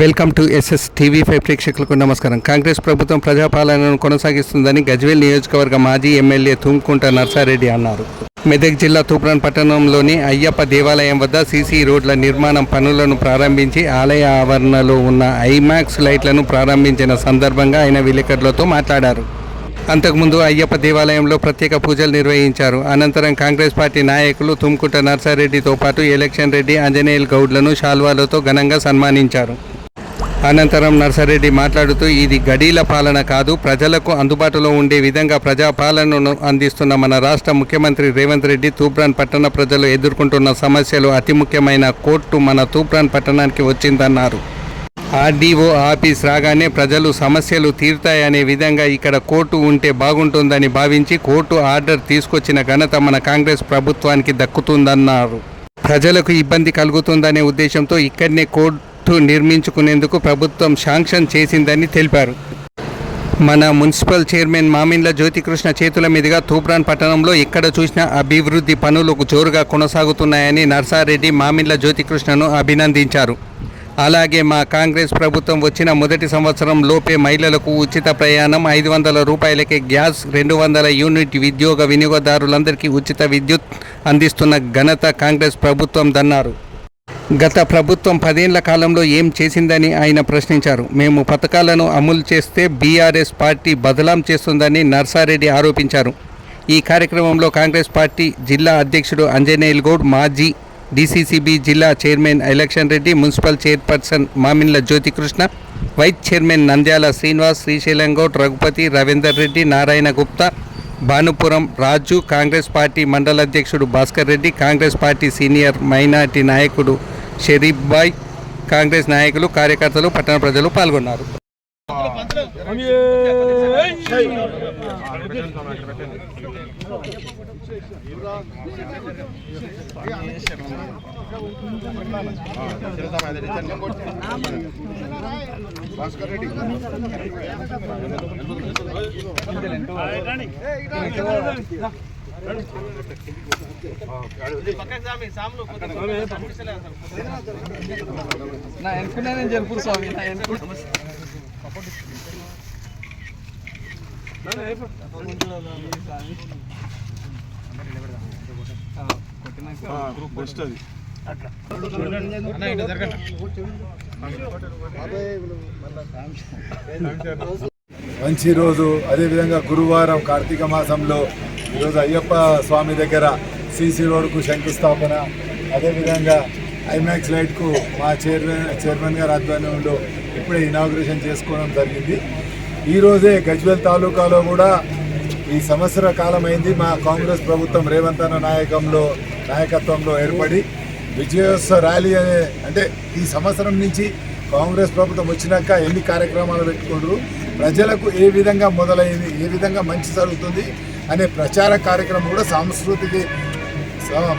Welcome to SS TV five ప్రేక్షకులకు నమస్కారం. కాంగ్రెస్ ప్రభుత్వం ప్రజాపాలనను కొనసాగిస్తుందని గజ్వేల్ నియోజకవర్గ మాజీ ఎమ్మెల్యే తుమ్కుంట నర్సారెడ్డి అన్నారు. మెదక్ జిల్లా తూప్రాన్ పట్టణంలోని అయ్యప్ప దేవాలయం వద్ద సీసీ రోడ్ల నిర్మాణం పనులను ప్రారంభించి ఆలయ ఆవరణలో ఉన్న ఐమాక్స్ లైట్లను ప్రారంభించిన సందర్భంగా ఆయన విలేకరులతో మాట్లాడారు. అంతకుముందు అయ్యప్ప దేవాలయంలో ప్రత్యేక పూజలు నిర్వహించారు. అనంతరం కాంగ్రెస్ పార్టీ నాయకులు తుమ్కుంట నర్సారెడ్డితో పాటు ఎలక్షన్ రెడ్డి ఆంజనేయుల్ గౌడ్లను శాల్వాలతో ఘనంగా సన్మానించారు. అనంతరం నర్సారెడ్డి మాట్లాడుతూ ఇది గడీల పాలన కాదు ప్రజలకు అందుబాటులో ఉండే విధంగా ప్రజాపాలనను అందిస్తున్న మన రాష్ట్ర ముఖ్యమంత్రి రేవంత్ రెడ్డి తూప్రాన్ పట్టణ ప్రజలు ఎదుర్కొంటున్న సమస్యలు అతి ముఖ్యమైన కోర్టు మన తూప్రాన్ పట్టణానికి వచ్చిందన్నారు. ఆర్డీఓ ఆఫీస్ రాగానే ప్రజలు సమస్యలు తీరుతాయనే విధంగా ఇక్కడ కోర్టు ఉంటే బాగుంటుందని భావించి కోర్టు ఆర్డర్ తీసుకొచ్చిన ఘనత మన కాంగ్రెస్ ప్రభుత్వానికి దక్కుతుందన్నారు. ప్రజలకు ఇబ్బంది కలుగుతుందనే ఉద్దేశంతో ఇక్కడనే కోర్టు నిర్మించుకునేందుకు ప్రభుత్వం శాంక్షన్ చేసిందని తెలిపారు. మన మున్సిపల్ చైర్మన్ మామిన్ల జ్యోతికృష్ణ చేతుల మీదుగా తూప్రాన్ పట్టణంలో ఎక్కడ చూసినా అభివృద్ధి పనులు జోరుగా కొనసాగుతున్నాయని నర్సారెడ్డి మామిన్ల జ్యోతికృష్ణను అభినందించారు. అలాగే మా కాంగ్రెస్ ప్రభుత్వం వచ్చిన మొదటి సంవత్సరం లోపే మహిళలకు ఉచిత ప్రయాణం ఐదు వందల రూపాయలకే గ్యాస్ రెండు వందల యూనిట్ ఉద్యోగ వినియోగదారులందరికీ ఉచిత విద్యుత్ అందిస్తున్న ఘనత కాంగ్రెస్ ప్రభుత్వం దన్నారు. గత ప్రభుత్వం పదేళ్ళ కాలంలో ఏం చేసిందని ఆయన ప్రశ్నించారు. మేము పథకాలను అమలు చేస్తే బీఆర్ఎస్ పార్టీ బదలాం చేస్తుందని నర్సారెడ్డి ఆరోపించారు. ఈ కార్యక్రమంలో కాంగ్రెస్ పార్టీ జిల్లా అధ్యక్షుడు అంజనేయుల్ గౌడ్ మాజీ డీసీసీబీ జిల్లా chairman election Reddy municipal chairperson మామిన్ల Jyothikrishna vice chairman Nandyala Srinivas Srisailam Goud Raghupathi Ravinder Reddy Narayana Gupta Bhanupuram Raju Congress party మండల అధ్యక్షుడు Bhaskar Reddy Congress party senior minority నాయకుడు షరీఫ్ బాయ్ కాంగ్రెస్ నాయకులు కార్యకర్తలు పట్టణ ప్రజలు పాల్గొన్నారు. నా ఎన్నుకున్నా నేను జరుపురు స్వామి నా ఎన్నుకు బెస్ట్ అది మంచి రోజు అదేవిధంగా గురువారం కార్తీక మాసంలో ఈరోజు అయ్యప్ప స్వామి దగ్గర సీసీ రోడ్కు శంకుస్థాపన. అదేవిధంగా ఐమాక్స్ లైట్కు మా చైర్మన్ చైర్మన్ గారి ఆధ్వర్యంలో ఇప్పుడే ఇనాగ్రేషన్ చేసుకోవడం జరిగింది. ఈరోజే గజ్వెల్ తాలూకాలో కూడా ఈ సంవత్సర కాలం అయింది మా కాంగ్రెస్ ప్రభుత్వం రేవంత్ అన్న నాయకంలో నాయకత్వంలో ఏర్పడి. విజయోత్సవ ర్యాలీ అనే అంటే ఈ సంవత్సరం నుంచి కాంగ్రెస్ ప్రభుత్వం వచ్చినాక ఎన్ని కార్యక్రమాలు పెట్టుకుంటారు ప్రజలకు ఏ విధంగా మొదలైంది ఏ విధంగా మంచి జరుగుతుంది అనే ప్రచార కార్యక్రమం కూడా సాంస్కృతిక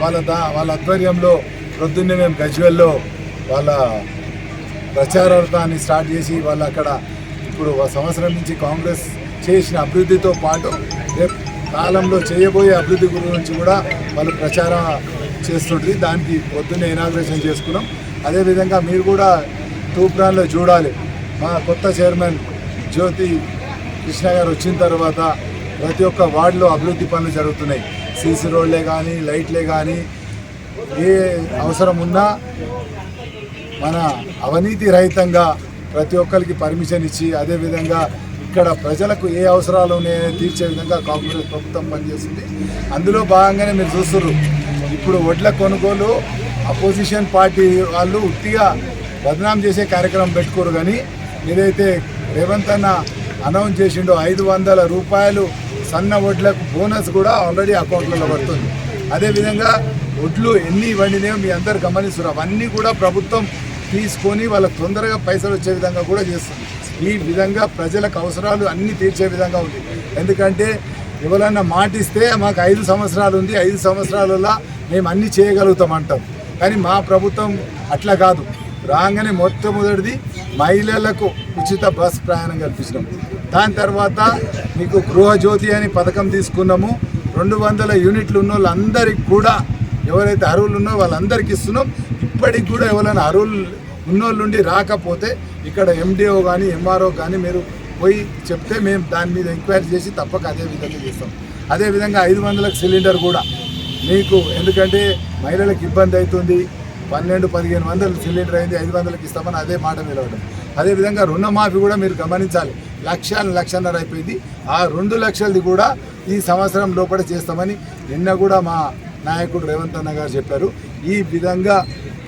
వాళ్ళ దా వాళ్ళ ఆధ్వర్యంలో ప్రొద్దున్నే మేము గజ్వెల్లో వాళ్ళ ప్రచారార్థాన్ని స్టార్ట్ చేసి వాళ్ళు అక్కడ ఇప్పుడు సంవత్సరం నుంచి కాంగ్రెస్ చేసిన అభివృద్ధితో పాటు రేపు కాలంలో చేయబోయే అభివృద్ధి గురించి కూడా వాళ్ళు ప్రచారం చేస్తుంటుంది దానికి పొద్దున్నే ఇనాగ్రేషన్ చేసుకున్నాం. అదేవిధంగా మీరు కూడా తూప్రాన్లో చూడాలి. మా కొత్త చైర్మన్ జ్యోతి కృష్ణ గారు వచ్చిన తర్వాత ప్రతి ఒక్క వార్డులో అభివృద్ధి పనులు జరుగుతున్నాయి. సీసీ రోడ్లే కానీ లైట్లే కానీ ఏ అవసరం ఉన్నా మన అవినీతి రహితంగా ప్రతి ఒక్కరికి పర్మిషన్ ఇచ్చి అదేవిధంగా ఇక్కడ ప్రజలకు ఏ అవసరాలు ఉన్నాయో తీర్చే విధంగా కాంగ్రెస్ ప్రభుత్వం పనిచేస్తుంది అందులో భాగంగానే మీరు చూస్తున్నారు ఇప్పుడు వడ్ల కొనుగోలు అపోజిషన్ పార్టీ వాళ్ళు ఉట్టిగా బదనాం చేసే కార్యక్రమం పెట్టుకోరు కానీ ఏదైతే రేవంత్ అన్న అనౌన్స్ చేసిండో ఐదు వందల రూపాయలు సన్న వడ్లకు బోనస్ కూడా ఆల్రెడీ అకౌంట్లలో పడుతుంది. అదేవిధంగా వడ్లు ఎన్ని వండినాయో మీ అందరు గమనిస్తున్నారు. అవన్నీ కూడా ప్రభుత్వం తీసుకొని వాళ్ళకు తొందరగా పైసలు వచ్చే విధంగా కూడా చేస్తుంది. ఈ విధంగా ప్రజలకు అవసరాలు అన్ని తీర్చే విధంగా ఉంది. ఎందుకంటే ఎవరన్నా మాటిస్తే మాకు ఐదు సంవత్సరాలు ఉంది. ఐదు సంవత్సరాలలో మేము అన్నీ చేయగలుగుతాం అంటాం. కానీ మా ప్రభుత్వం అట్లా కాదు. రాగానే మొట్టమొదటిది మహిళలకు ఉచిత బస్ ప్రయాణం కల్పించడం. దాని తర్వాత మీకు గృహజ్యోతి అని పథకం తీసుకున్నాము. రెండు వందల యూనిట్లు ఉన్న వాళ్ళందరికీ కూడా ఎవరైతే అరువులు ఉన్నో వాళ్ళందరికీ ఇస్తున్నాం. ఇప్పటికి కూడా ఎవరైనా అరువులు ఉన్నోళ్ళుండి రాకపోతే ఇక్కడ ఎండిఓ కానీ ఎంఆర్ఓ కానీ మీరు పోయి చెప్తే మేము దాని మీద ఎంక్వైరీ చేసి తప్పక అదే విధంగా చేస్తాం. అదేవిధంగా ఐదు వందలకు సిలిండర్ కూడా మీకు ఎందుకంటే మహిళలకు ఇబ్బంది అవుతుంది. పన్నెండు పదిహేను వందలు సిలిండర్ అయింది ఐదు వందలకి ఇస్తామని అదే మాట నిలవడం అదేవిధంగా రుణమాఫీ కూడా మీరు గమనించాలి. లక్షాన్ని లక్షన్నర అయిపోయింది. ఆ రెండు లక్షలది కూడా ఈ సంవత్సరం లోపల చేస్తామని నిన్న కూడా మా నాయకుడు రేవంత్ అన్న గారు చెప్పారు. ఈ విధంగా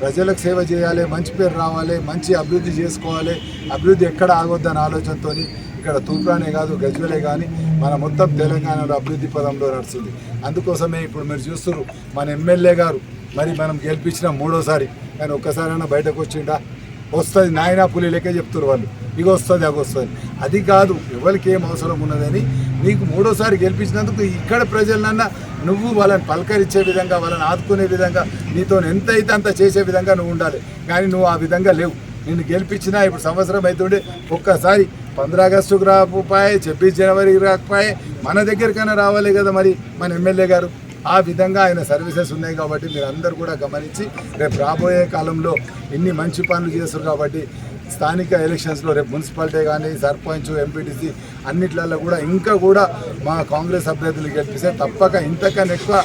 ప్రజలకు సేవ చేయాలి మంచి పేరు రావాలి మంచి అభివృద్ధి చేసుకోవాలి. అభివృద్ధి ఎక్కడ ఆగొద్దన్న ఆలోచనతో ఇక్కడ తూప్రానే కాదు గజ్వలే కానీ మన మొత్తం తెలంగాణలో అభివృద్ధి పదంలో నడుస్తుంది. అందుకోసమే ఇప్పుడు మీరు చూస్తున్నారు మన ఎమ్మెల్యే గారు మరి మనం గెలిపించిన మూడోసారి. కానీ ఒక్కసారైనా బయటకు వచ్చిండా? వస్తుంది. నాయనా పులి లెక్క చెప్తారు వాళ్ళు. ఇక వస్తుంది అవి వస్తుంది. అది కాదు ఎవరికి ఏం అవసరం ఉన్నదని నీకు మూడోసారి గెలిపించినందుకు ఇక్కడ ప్రజలన్నా నువ్వు వాళ్ళని పలకరించే విధంగా వాళ్ళని ఆదుకునే విధంగా నీతో ఎంత అయితే అంత చేసే విధంగా నువ్వు ఉండాలి. కానీ నువ్వు ఆ విధంగా లేవు. నిన్ను గెలిపించినా ఇప్పుడు సంవత్సరం అవుతుండే ఒక్కసారి పంద్ర ఆగస్టుకు రాకపోయే ఛబ్బీస్ జనవరికి రాకపోయే మన దగ్గరికైనా రావాలి కదా మరి మన ఎమ్మెల్యే గారు. ఆ విధంగా ఆయన సర్వీసెస్ ఉన్నాయి కాబట్టి మీరు అందరు కూడా గమనించి రేపు రాబోయే కాలంలో ఇన్ని మంచి పనులు చేస్తారు కాబట్టి స్థానిక ఎలక్షన్స్లో రేపు మున్సిపాలిటీ కానీ సర్పంచ్ ఎంపీటీసీ అన్నిట్లలో కూడా ఇంకా కూడా మా కాంగ్రెస్ అభ్యర్థులు గెలిపిస్తే తప్పక ఇంతకన్నా ఎక్కువ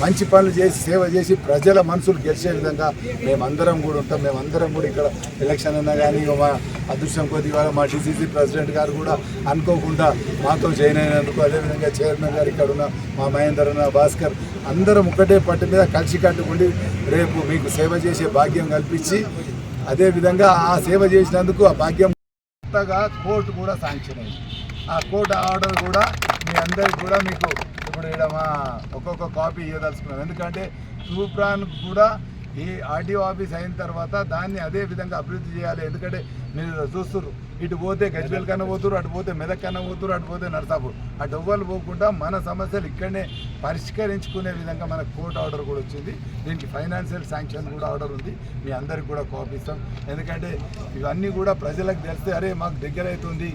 మంచి పనులు చేసి సేవ చేసి ప్రజల మనసులు గెలిచే విధంగా మేమందరం కూడా ఉంటాం. మేమందరం కూడా ఇక్కడ ఎలక్షన్ అన్నా కానీ మా అదృష్టం కొద్దిగా మా డిసిసి ప్రెసిడెంట్ గారు కూడా అనుకోకుండా మాతో జాయిన్ అయినందుకు అదేవిధంగా చైర్మన్ గారు ఇక్కడ ఉన్న మా మహేందర్ అన్న భాస్కర్ అందరం ఒకటే పట్టు మీద కలిసి కట్టుకుండి రేపు మీకు సేవ చేసే భాగ్యం కల్పించి అదేవిధంగా ఆ సేవ చేసినందుకు ఆ భాగ్యం కొత్తగా కోర్టు కూడా శాంక్షన్ అయింది. ఆ కోర్టు ఆర్డర్ కూడా మీ అందరికి కూడా మీకు ఇప్పుడు ఇక్కడ మా ఒక్కొక్క కాపీ ఇవ్వదలుచుకున్నాం. ఎందుకంటే సూప్రాన్ కూడా ఈ ఆర్డీఓ ఆఫీస్ అయిన తర్వాత దాన్ని అదే విధంగా అభివృద్ధి చేయాలి. ఎందుకంటే మీరు చూస్తున్నారు ఇటు పోతే గజ్వేల్ కన్నా పోతురు అటు పోతే మెదక్ కన్నా పోతురు అటు పోతే నర్సాపూర్. అటు ఎవ్వరు పోకుండా మన సమస్యలు ఇక్కడనే పరిష్కరించుకునే విధంగా మనకు కోర్టు ఆర్డర్ కూడా వచ్చింది. దీనికి ఫైనాన్షియల్ శాంక్షన్ కూడా ఆర్డర్ ఉంది. మీ అందరికి కూడా కాపీ ఇస్తాం. ఎందుకంటే ఇవన్నీ కూడా ప్రజలకు తెలిస్తే అరే మాకు దగ్గర అవుతుంది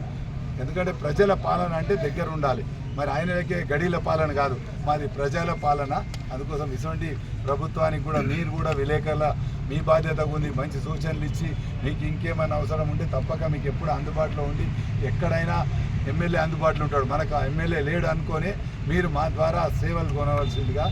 ఎందుకంటే ప్రజల పాలన అంటే దగ్గర ఉండాలి మరి ఆయనకే గడీల పాలన కాదు మాది ప్రజల పాలన. అందుకోసం ఇటువంటి ప్రభుత్వానికి కూడా మీరు కూడా విలేకరుల మీ బాధ్యత ఉంది మంచి సూచనలు ఇచ్చి మీకు ఇంకేమైనా అవసరం ఉంటే తప్పక మీకు ఎప్పుడు అందుబాటులో ఉండి ఎక్కడైనా ఎమ్మెల్యే అందుబాటులో ఉంటాడు. మనకు ఎమ్మెల్యే లేడు అనుకొని మీరు మా ద్వారా సేవలు కొనవలసిందిగా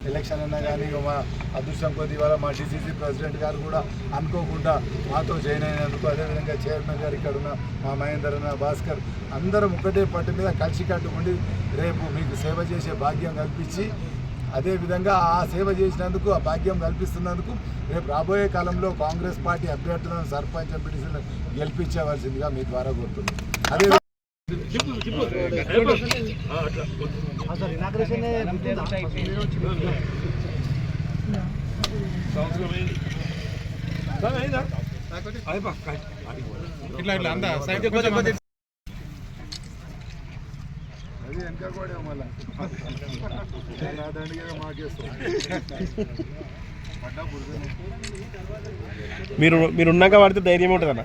ఎలక్షన్ అన్నా కానీ మా అదృష్టం కొద్ది ఇవాళ మా డిసిసి ప్రెసిడెంట్ గారు కూడా అనుకోకుండా మాతో జాయిన్ అయినందుకు అదేవిధంగా చైర్మన్ గారు ఇక్కడ ఉన్న మా మహేందర్ అన్న భాస్కర్ అందరం ఒకటే పట్టు మీద కలిసి కట్టుకుండి రేపు మీకు సేవ చేసే భాగ్యం కల్పించి అదేవిధంగా ఆ సేవ చేసినందుకు ఆ భాగ్యం కల్పిస్తున్నందుకు రేపు రాబోయే కాలంలో కాంగ్రెస్ పార్టీ అభ్యర్థులను సర్పంచ్ ఎంపీటీసీలను గెలిపించవలసిందిగా మీ ద్వారా కోరుతున్నాను అదే ఇట్లా ఇట్లా అందా సైడ్ కొంచెం అది వెనక కూడా మాకేస్తాం మీరు మీరు ఉన్నాక వాడితే ధైర్యం ఉంటుంది అన్న.